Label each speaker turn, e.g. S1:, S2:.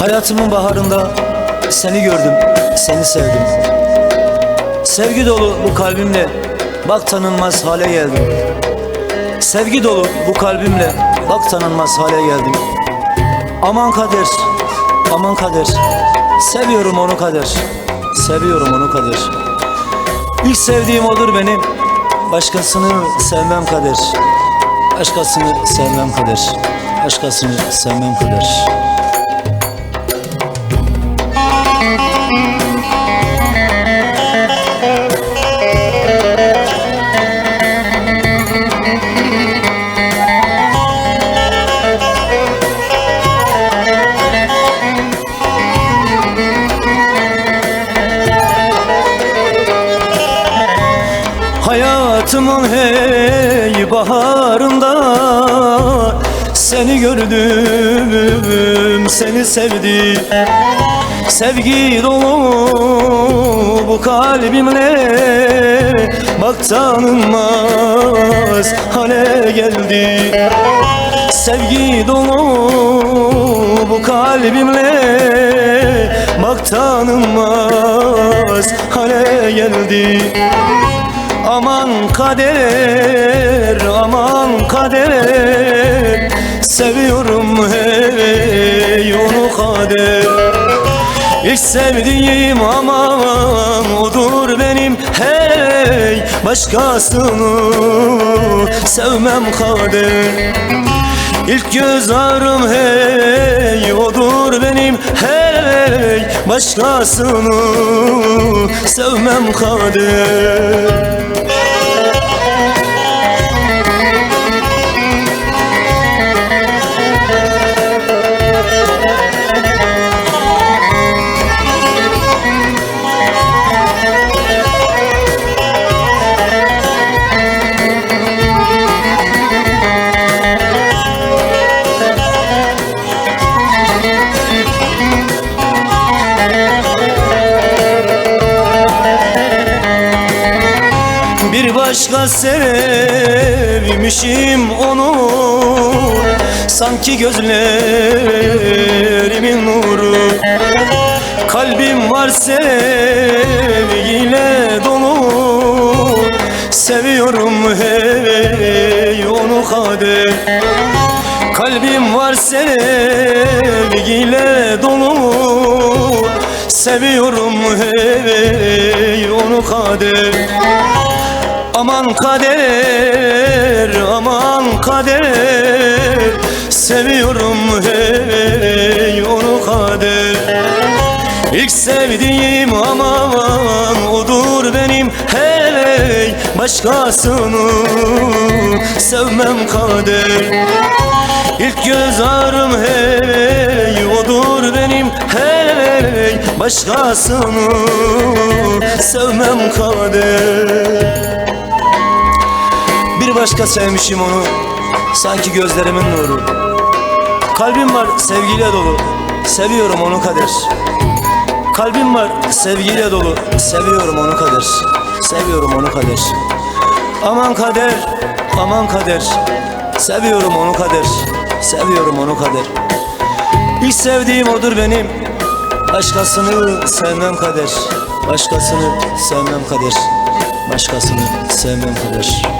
S1: Hayatımın baharında seni gördüm, seni sevdim. Sevgi dolu bu kalbimle bak tanınmaz hale geldim. Sevgi dolu bu kalbimle bak tanınmaz hale geldim. Aman kader, aman kader. Seviyorum onu kader. Seviyorum onu kader. İlk sevdiğim odur benim. Başkasını sevmem kader. Başkasını sevmem kader. Başkasını sevmem kader. Hayatımın hey baharında Seni gördüm, seni sevdim. Sevgi dolu bu kalbimle Bak tanınmaz hale geldi. Sevgi dolu bu kalbimle Bak tanınmaz hale geldi Aman kader, aman kader. Seviyorum hey onu kader. İlk sevdiğim aman odur benim hey Başkasını sevmem kader. İlk göz ağrım hey odur benim hey Başkasını sevmem kader Bir başka sevmişim onu. Sanki gözlerimin nuru. Kalbim var sevgiyle dolu. Seviyorum hey onu kader Kalbim var sevgiyle dolu. Seviyorum hey onu kader Aman kader, aman kader. Seviyorum hey onu kader. İlk sevdiğim aman odur benim. Hey Başkasını sevmem kader. İlk göz ağrım hey odur benim. Hey Başkasını sevmem kader bir başka sevmişim onu. Sanki gözlerimin nuru. Kalbim var sevgiyle dolu. Seviyorum onu kader. Kalbim var sevgiyle dolu. Seviyorum onu kader. Seviyorum onu kader. Aman kader Aman kader. Seviyorum onu kader. Seviyorum onu kader. İlk sevdiğim odur benim. Başkasını sevmem kader. Başkasını sevmem kader. Başkasını sevmem kader